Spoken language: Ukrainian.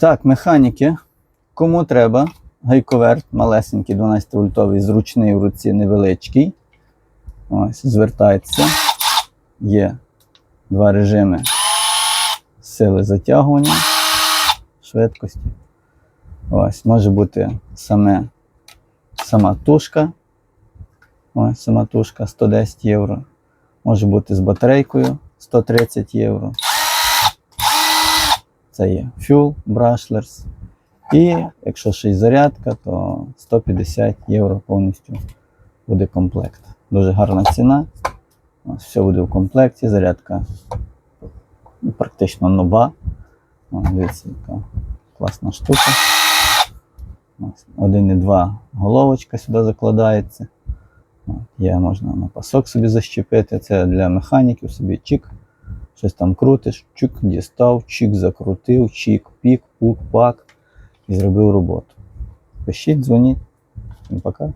Так, механіки. Кому треба? Гайковерт малесенький, 12-вольтовий, зручний в руці, невеличкий. Ось, звертається. Є два режими сили затягування, швидкості. Ось, може бути саме, сама тушка. Ось, сама тушка 110 євро. Може бути з батарейкою 130 євро. Це є Fuel Brushless. І якщо ще й зарядка, то 150 євро повністю буде комплект. Дуже гарна ціна. Ось, все буде в комплекті. Зарядка практично нова. Дивіться, яка класна штука. Ось, 1,2 головочка сюди закладається. Є, можна на пасок собі защепити. Це для механіків собі чик. Щось там крутиш, чик, дістав, чик закрутив, чик, пік, пук, пак і зробив роботу. Пишіть, дзвоніть. Пока.